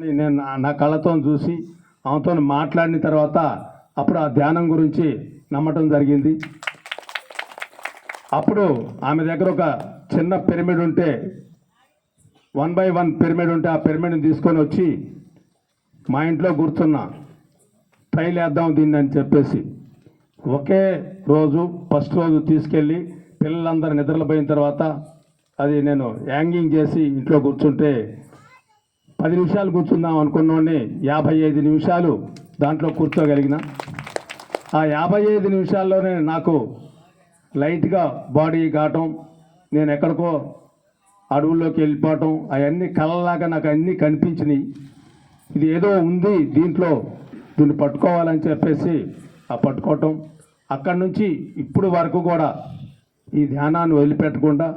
నేను నా- కళ్ళతో చూసి ఆమెతో మాట్లాడిన తర్వాత అప్పుడు ఆ ధ్యానం గురించి నమ్మటం జరిగింది. అప్పుడు ఆమె దగ్గర ఒక చిన్న పిరమిడ్ ఉంటే వన్ బై వన్ పిరమిడ్ ఉంటే ఆ పిరమిడ్ని తీసుకొని వచ్చి మా ఇంట్లో కూర్చున్నా. ట్రైల్ వేద్దాం దీన్ని అని చెప్పేసి. ఒకే రోజు ఫస్ట్ రోజు తీసుకెళ్ళి పిల్లలందరూ నిద్రపోయిన తర్వాత అది నేను యాంగింగ్ చేసి ఇంట్లో కూర్చుంటే పది నిమిషాలు కూర్చుందాం అనుకున్నోడిని యాభై ఐదు నిమిషాలు దాంట్లో కూర్చోగలిగిన. ఆ యాభై ఐదు నిమిషాల్లోనే నాకు లైట్గా బాడీ కావటం నేను ఎక్కడికో అడవుల్లోకి వెళ్ళిపోవటం అవన్నీ కలలాగా నాకు అన్నీ కనిపించినాయి. ఇది ఏదో ఉంది దీంట్లో దీన్ని పట్టుకోవాలని చెప్పేసి ఆ పట్టుకోవటం. అక్కడి నుంచి ఇప్పుడు వరకు కూడా ఈ ధ్యానాన్ని వదిలిపెట్టకుండా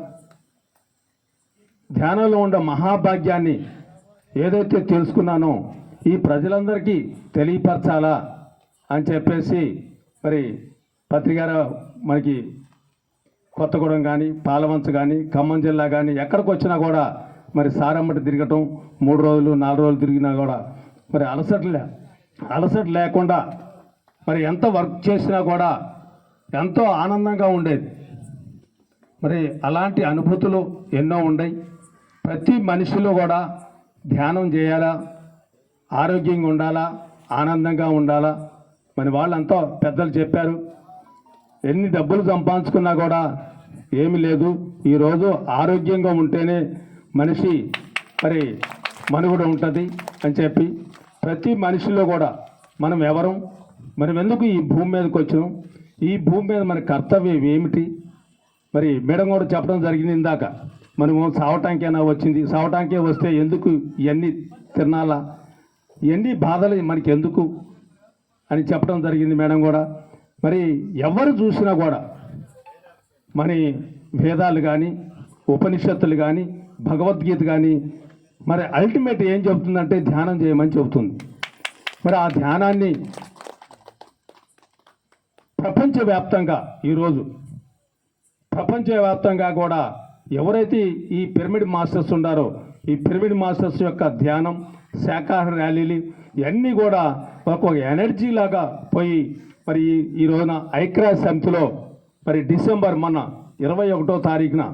ధ్యానంలో ఉండే మహాభాగ్యాన్ని ఏదైతే తెలుసుకున్నానో ఈ ప్రజలందరికీ తెలియపరచాలా అని చెప్పేసి మరి పత్రికార మనకి కొత్తగూడెం కానీ పాలవంచ కానీ ఖమ్మం జిల్లా కానీ ఎక్కడికి వచ్చినా కూడా మరి సారమ్మటి తిరగటం మూడు రోజులు నాలుగు రోజులు తిరిగినా కూడా మరి అలసట లే అలసట లేకుండా మరి ఎంత వర్క్ చేసినా కూడా ఎంతో ఆనందంగా ఉండేది. మరి అలాంటి అనుభూతులు ఎన్నో ఉన్నాయి ప్రతి మనిషిలో కూడా ధ్యానం చేయాలా? ఆరోగ్యంగా ఉండాలా? ఆనందంగా ఉండాలా? మరి వాళ్ళంతా పెద్దలు చెప్పారు ఎన్ని డబ్బులు సంపాదించుకున్నా కూడా ఏమీ లేదు. ఈరోజు ఆరోగ్యంగా ఉంటేనే మనిషి మరి మనుగడ ఉంటుంది అని చెప్పి ప్రతి మనిషిలో కూడా మనం ఎవరం మనం ఎందుకు ఈ భూమి మీదకి వచ్చినాం ఈ భూమి మీద మన కర్తవ్యం ఏమిటి? మరి మేడం కూడా చెప్పడం జరిగింది ఇందాక. మనము సావటానికైనా వచ్చింది. సావటానికే వస్తే ఎందుకు ఇవన్నీ తినాలా ఇవన్నీ బాధలు మనకి ఎందుకు అని చెప్పడం జరిగింది మేడం కూడా. మరి ఎవరు చూసినా కూడా మరి వేదాలు కానీ ఉపనిషత్తులు కానీ భగవద్గీత కానీ మరి అల్టిమేట్ ఏం చెబుతుందంటే ధ్యానం చేయమని చెబుతుంది. మరి ఆ ధ్యానాన్ని ప్రపంచవ్యాప్తంగా ఈరోజు ప్రపంచవ్యాప్తంగా కూడా ఎవరైతే ఈ పిరమిడ్ మాస్టర్స్ ఉన్నారో ఈ పిరమిడ్ మాస్టర్స్ యొక్క ధ్యానం శాకాహార ర్యాలీలు ఇవన్నీ కూడా ఒక ఎనర్జీ లాగా పోయి మరి ఈ- రోజున ఐక్యరాజ్య సమితిలో మరి డిసెంబర్ మన ఇరవై ఒకటో తారీఖున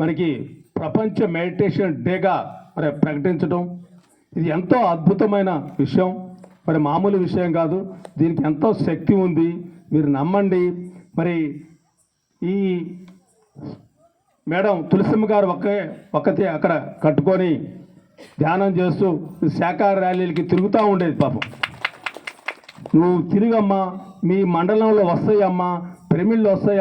మనకి ప్రపంచ మెడిటేషన్ డేగా మరి ప్రకటించడం ఇది ఎంతో అద్భుతమైన విషయం. మరి మామూలు విషయం కాదు. దీనికి ఎంతో శక్తి ఉంది. మీరు నమ్మండి. మరి ఈ మేడం తులసిమ్మ గారు ఒకే ఒక్కతే అక్కడ కట్టుకొని ధ్యానం చేస్తూ శాఖ ర్యాలీలకి తిరుగుతూ ఉండేది పాపం. నువ్వు తిరిగమ్మా మీ మండలంలో వస్తాయమ్మా పిరమిడ్లు వస్తాయి?